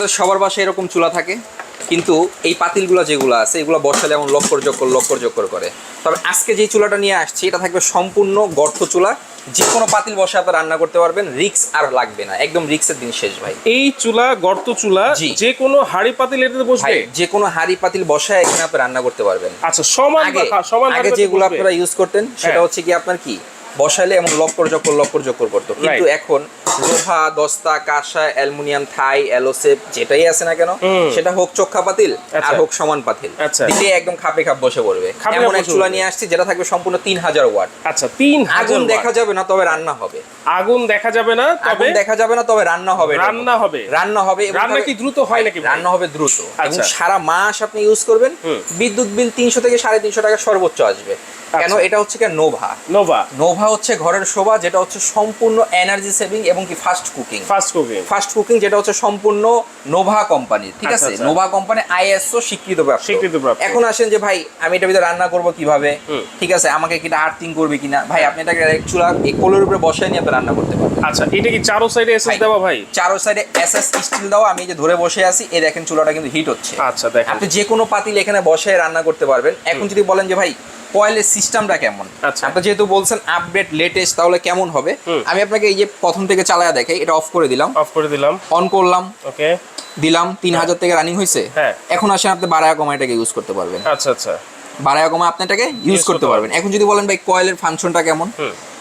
আমাদের সবার বাসায় এরকম চুলা থাকে কিন্তু এই পাতিলগুলো যেগুলো আছে এগুলো বসালে এমন লক্কর জক্কর লক্কর জক্কর করে। তবে আজকে যে চুলাটা নিয়ে আসছি এটা থাকবে সম্পূর্ণ গর্ত চুলা। যে কোনো পাতিল বসে আপনি রান্না করতে পারবেন রিক্স আর লাগবে না একদম রিক্সের দিন শেষ ভাই। এই চুলা গর্ত চুলা। যে কোনো হাড়ি পাতিল এটাতে বসবে? যে কোনো হাড়ি পাতিল বসায় এখানে আপনি রান্না করতে পারবেন। আচ্ছা সমান আগে যেগুলো আপনারা ইউজ করতেন সেটা হ্যাঁ। হচ্ছে কি আপনার কি? বসাইলে এমন লক্কর জক্কর লক্কর জক্কর করতো কিন্তু এখন লোহা দস্তা কাঁসা অ্যালুমিনিয়াম থাই অ্যালোসেপ যেটাই আছে না কেন সেটা হোক চোখা পাতিল আর আচ্ছা। হোক সমান পাতিল আচ্ছা। দিলে একদম খাপে খাপ বসে পড়বে। এমন এক চুলা নিয়ে আসছি যেটা থাকবে সম্পূর্ণ তিন হাজার ওয়াট। আচ্ছা তিন হাজার আগুন দেখা যাবে না তবে রান্না হবে। আগুন দেখা যাবে না তবে দেখা যাবে না তবে রান্না হবে রান্না হবে। রান্না হবে এবং রান্না কি দ্রুত হয় নাকি? রান্না হবে দ্রুত। এবং আচ্ছা। সারা মাস আপনি ইউজ করবেন বিদ্যুৎ বিল তিনশো থেকে সাড়ে তিনশো টাকা সর্বোচ্চ আসবে। কেন? আচ্ছা। এটা হচ্ছে কি নোভা নোভা নোভা হচ্ছে ঘরের শোভা যেটা হচ্ছে সম্পূর্ণ এনার্জি সেভিং এবং কি fast cooking fast cooking fast cooking যেটা হচ্ছে সম্পূর্ণ নোভা কোম্পানি ঠিক আচ্ছা, আছে। নোভা কোম্পানি আইএসও স্বীকৃত প্রাপ্ত। স্বীকৃতিপ্রাপ্ত। এখন আসেন যে ভাই আমি এটা ভিতরে রান্না করব কীভাবে? ঠিক আছে? আমাকে কিটা আর্থিং করবে কিনা? ভাই আপনি এটাকে এক চুলা এই কোলের উপরে বসায় নিয়ে আপনি রান্না করতে পারবেন। আচ্ছা এটা কি চারো সাইডে এসএস দেওয়া ভাই? চারো সাইডে এসএস স্টিল দাও আমি যে ধরে বসে আছি এই দেখেন চুলাটা কিন্তু হিট হচ্ছে। আচ্ছা দেখেন। আপনি যে কোনো পাতিল এখানে বসে রান্না করতে পারবেন। এখন যদি বলেন যে ভাই কয়েলের সিস্টেমটা কেমন? আচ্ছা। আপনি যেহেতু বলছেন আপডেট লেটেস্ট তাহলে কেমন হবে? আমি আপনাকে এই যে প্রথম থেকে চালায়া দেখাই এটা অফ করে দিলাম। অফ করে দিলাম। অন করলাম। ওকে। দিলাম তিন হাজার থেকে রানিং হয়েছে। হ্যাঁ। এখন আসেন আপনি বারায়া কমা এটাকে ইউজ করতে পারবেন। আচ্ছা আচ্ছা। বারায়া কমা আপনি এটাকে ইউজ করতে পারবেন। এখন যদি বলেন ভাই কয়েলের ফাংশনটা কেমন?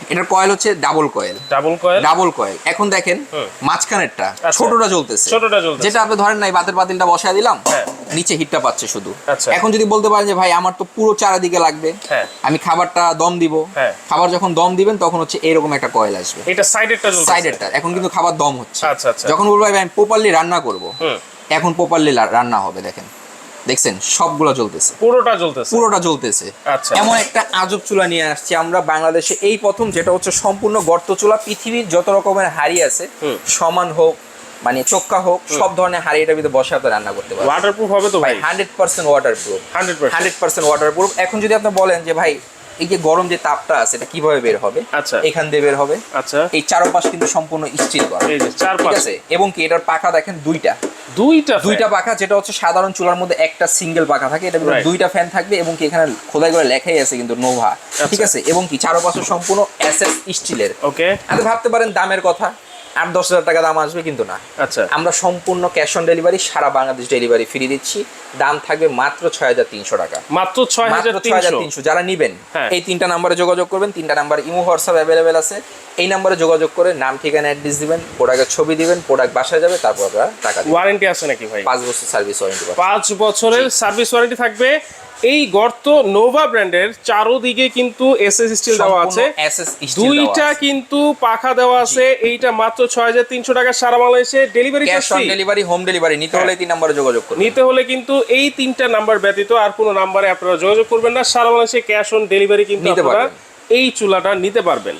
এটার কয়েল হচ্ছে double coil double coil double coil এখন দেখেন মাঝখানেরটা আচ্ছা। ছোটটা জ্বলতেছে। ছোটটা জ্বলতেছে। যেটা আপনি ধরেন নাই বাতের পাতিলটা বসায় দিলাম হ্যাঁ। নিচে হিটটা পাচ্ছে শুধু। আচ্ছা। এখন যদি বলতে পারেন যে ভাই আমার তো পুরো চারিদিকে লাগবে। হ্যাঁ। আমি খাবারটা দম দিব। হ্যাঁ। খাবার যখন দম দিবেন তখন হচ্ছে এরকম একটা কয়েল আসবে। এটা সাইডেরটা সাইডেরটা এখন কিন্তু খাবার দম হচ্ছে। আচ্ছা, আচ্ছা। যখন বলব ভাই আমি প্রপারলি রান্না করব। এখন প্রপারলি রান্না হবে দেখেন। দেখছেন সবগুলো চলতেছে পুরোটা জ্বলতেছে? পুরোটা জ্বলতেছে। আচ্ছা। এমন একটা আজব চুলা নিয়ে আসছি আমরা বাংলাদেশে। এই প্রথম যেটা হচ্ছে সম্পূর্ণ গর্ত চুলা। পৃথিবীর যত রকমের হাড়ি আছে সমান হোক মানে চক্কা হোক সব ধরনের হাড়ি এটার ভিতরে বসে আপনি রান্না করতে পারবেন। ওয়াটারপ্রুফ হবে তো ভাই hundred percent water proof hundred percent hundred percent water proof এখন যদি আপনি বলেন যে ভাই এই যে গরম যে তাপটা আছে এটা কীভাবে বের হবে? আচ্ছা। এখান দিয়ে বের হবে। আচ্ছা। এই চারপাশ কিন্তু সম্পূর্ণ স্টিল করা। ঠিক আছে? এবং কি এটার পাখা দেখেন দুইটা। দুইটা দুইটা পাখা যেটা হচ্ছে সাধারণ চুলার মধ্যে একটা সিঙ্গেল পাখা থাকে। এটা দুইটা ফ্যান থাকবে এবং কি এখানে খোদাই করে লেখাই আছে কিন্তু নোভা ঠিক আছে? এবং কি চারপাশে সম্পূর্ণ এসএস স্টিলের ওকে আপনি ভাবতে পারেন দামের কথা। আট দশ হাজার টাকা দাম আসবে কিন্তু না। আচ্ছা। আমরা সম্পূর্ণ ক্যাশ অন ডেলিভারি সারা বাংলাদেশ ডেলিভারি ফ্রি দিচ্ছি। দাম থাকবে মাত্র ছয় হাজার তিনশো টাকা। মাত্র ছয় হাজার তিনশো? যারা নিবেন হ্যাঁ। এই তিনটা নাম্বারে যোগাযোগ করবেন। তিনটা নাম্বার ইমো হোয়াটসঅ্যাপ অ্যাভেলেবেল আছে। এই নাম্বারে যোগাযোগ করে নাম ঠিকানা অ্যাড্রেস দিবেন প্রোডাক্টের ছবি দিবেন প্রোডাক্ট বাসায় যাবে তারপর আপনারা টাকা ওয়ারেন্টি আছে নাকি ভাই? পাঁচ বছর সার্ভিস ওয়ারেন্টি পাঁচ বছরের সার্ভিস ওয়ারেন্টি থাকবে এই গর্ত নোভা ব্র্যান্ডের চারোদিকে কিন্তু এস এস স্টিল দেওয়া আছে। দুইটা কিন্তু পাখা দেওয়া আছে। এইটা মাত্র ছয় হাজার তিনশো টাকা সারা বাংলাদেশে। Delivery cash on delivery home delivery নিতে। হলে তিন নাম্বারে যোগাযোগ করুন। নিতে হলে কিন্তু এই তিনটা নাম্বার ব্যতীত আর কোনো নাম্বারে আপনারা যোগাযোগ করবেন না। সারা বাংলাদেশে ক্যাশ অন ডেলিভারি কিন্তু নিতে আপনারা এই চুলাটা নিতে পারবেন।